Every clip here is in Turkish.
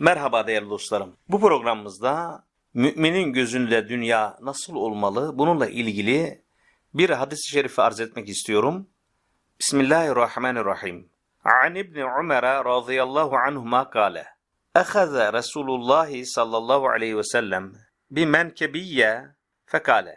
Merhaba değerli dostlarım. Bu programımızda müminin gözünde dünya nasıl olmalı bununla ilgili bir hadis-i şerifi arz etmek istiyorum. Bismillahirrahmanirrahim. An İbni Ömer radıyallahu anhuma kâle. Ehaze Resulullah sallallahu aleyhi ve sellem bimenkebiyye fekale.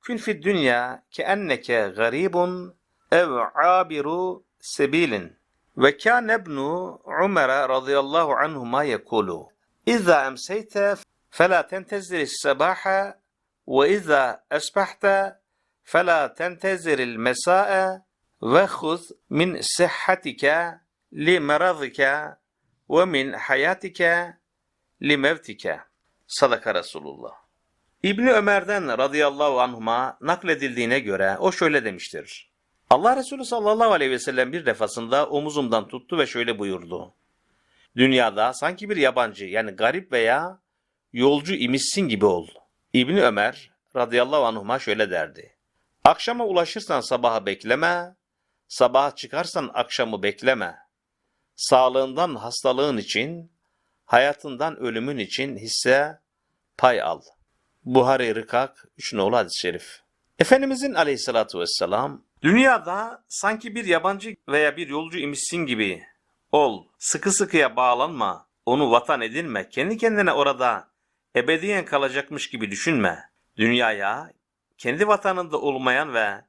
Kün fid dünya ke enneke garibun ev abiru sebilin. Ve kâne ibnu Umer'e radıyallahu anhuma yekulu. İzâ emseyte felâ tentezir sabâhe ve izâ esbahte felâ tentezir mesâe ve huz min sıhhatike li meradike ve min hayatike li mevtike. Sadaka Resulullah. İbni Ömer'den radıyallahu anhuma nakledildiğine göre o şöyle demiştir. Allah Resulü sallallahu aleyhi ve sellem bir defasında omuzumdan tuttu ve şöyle buyurdu. Dünyada sanki bir yabancı yani garip veya yolcu imişsin gibi ol. İbni Ömer radıyallahu anhuma şöyle derdi. Akşama ulaşırsan sabaha bekleme, sabaha çıkarsan akşamı bekleme. Sağlığından hastalığın için, hayatından ölümün için hisse pay al. Buhari Rıkak 3 nolu hadis-i şerif. Efendimizin aleyhissalatu vesselam Dünyada sanki bir yabancı veya bir yolcu imişsin gibi ol. Sıkı sıkıya bağlanma. Onu vatan edinme. Kendi kendine orada ebediyen kalacakmış gibi düşünme. Dünyaya kendi vatanında olmayan ve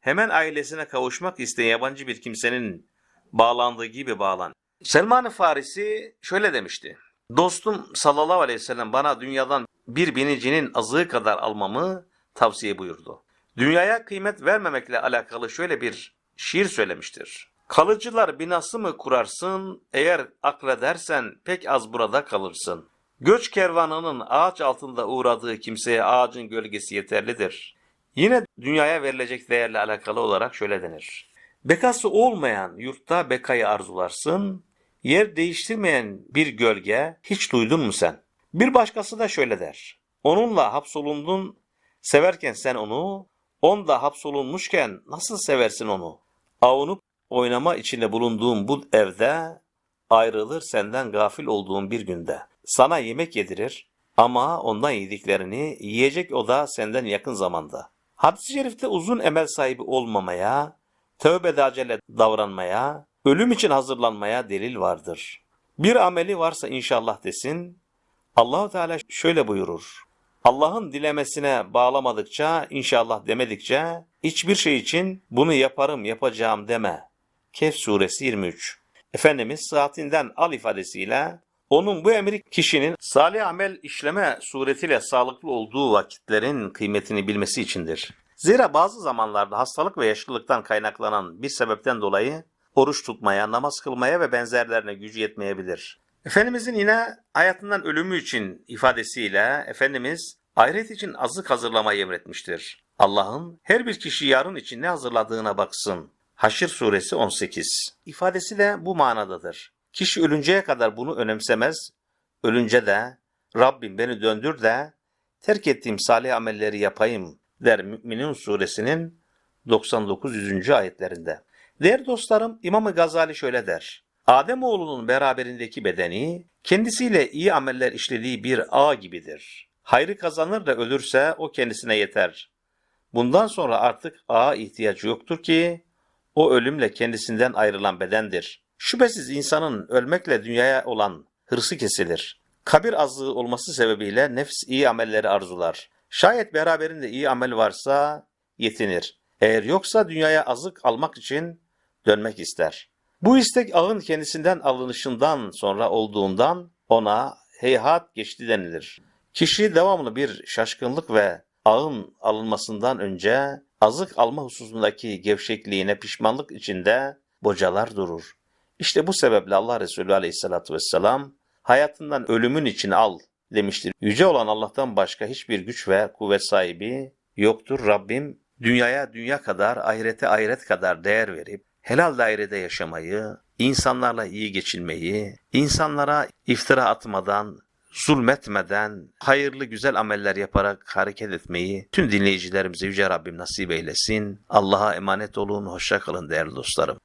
hemen ailesine kavuşmak isteyen yabancı bir kimsenin bağlandığı gibi bağlan. Selman-ı Farisi şöyle demişti. Dostum sallallahu aleyhi ve sellem bana dünyadan bir binicinin azığı kadar almamı tavsiye buyurdu. Dünyaya kıymet vermemekle alakalı şöyle bir şiir söylemiştir. Kalıcılar binası mı kurarsın, eğer akledersen pek az burada kalırsın. Göç kervanının ağaç altında uğradığı kimseye ağacın gölgesi yeterlidir. Yine dünyaya verilecek değerle alakalı olarak şöyle denir. Bekası olmayan yurtta bekayı arzularsın, yer değiştirmeyen bir gölge hiç duydun mu sen? Bir başkası da şöyle der. Onunla hapsolundun, severken sen onu, Onda hapsolunmuşken nasıl seversin onu? Avunup oynama içinde bulunduğun bu evde ayrılır senden gafil olduğun bir günde. Sana yemek yedirir ama ondan yediklerini yiyecek o da senden yakın zamanda. Hadis-i şerifte uzun emel sahibi olmamaya, tövbede acele davranmaya, ölüm için hazırlanmaya delil vardır. Bir ameli varsa inşallah desin, Allahu Teala şöyle buyurur. Allah'ın dilemesine bağlamadıkça, inşallah demedikçe, hiçbir şey için bunu yaparım, yapacağım deme. Kehf suresi 23. Efendimiz saatinden al ifadesiyle, onun bu emri kişinin salih amel işleme suretiyle sağlıklı olduğu vakitlerin kıymetini bilmesi içindir. Zira bazı zamanlarda hastalık ve yaşlılıktan kaynaklanan bir sebepten dolayı oruç tutmaya, namaz kılmaya ve benzerlerine gücü yetmeyebilir. Efendimizin yine hayatından ölümü için ifadesiyle Efendimiz ahiret için azık hazırlamayı emretmiştir. Allah'ın her bir kişi yarın için ne hazırladığına baksın. Haşr suresi 18 ifadesi de bu manadadır. Kişi ölünceye kadar bunu önemsemez, ölünce de Rabbim beni döndür de terk ettiğim salih amelleri yapayım der Mü'minun suresinin 99-100. ayetlerinde. Değerli dostlarım İmam-ı Gazali şöyle der. Ademoğlunun beraberindeki bedeni kendisiyle iyi ameller işlediği bir ağ gibidir. Hayrı kazanır da ölürse o kendisine yeter. Bundan sonra artık ağa ihtiyacı yoktur ki o ölümle kendisinden ayrılan bedendir. Şüphesiz insanın ölmekle dünyaya olan hırsı kesilir. Kabir azlığı olması sebebiyle nefs iyi amelleri arzular. Şayet beraberinde iyi amel varsa yetinir. Eğer yoksa dünyaya azık almak için dönmek ister. Bu istek ağın kendisinden alınışından sonra olduğundan ona heyhat geçti denilir. Kişi devamlı bir şaşkınlık ve ağın alınmasından önce azık alma hususundaki gevşekliğine pişmanlık içinde bocalar durur. İşte bu sebeple Allah Resulü aleyhissalatü vesselam hayatından ölümün için al demiştir. Yüce olan Allah'tan başka hiçbir güç ve kuvvet sahibi yoktur. Rabbim dünyaya dünya kadar, ahirete ahiret kadar değer verip helal dairede yaşamayı, insanlarla iyi geçinmeyi, insanlara iftira atmadan, zulmetmeden, hayırlı güzel ameller yaparak hareket etmeyi tüm dinleyicilerimize Yüce Rabbim nasip eylesin. Allah'a emanet olun, hoşça kalın değerli dostlarım.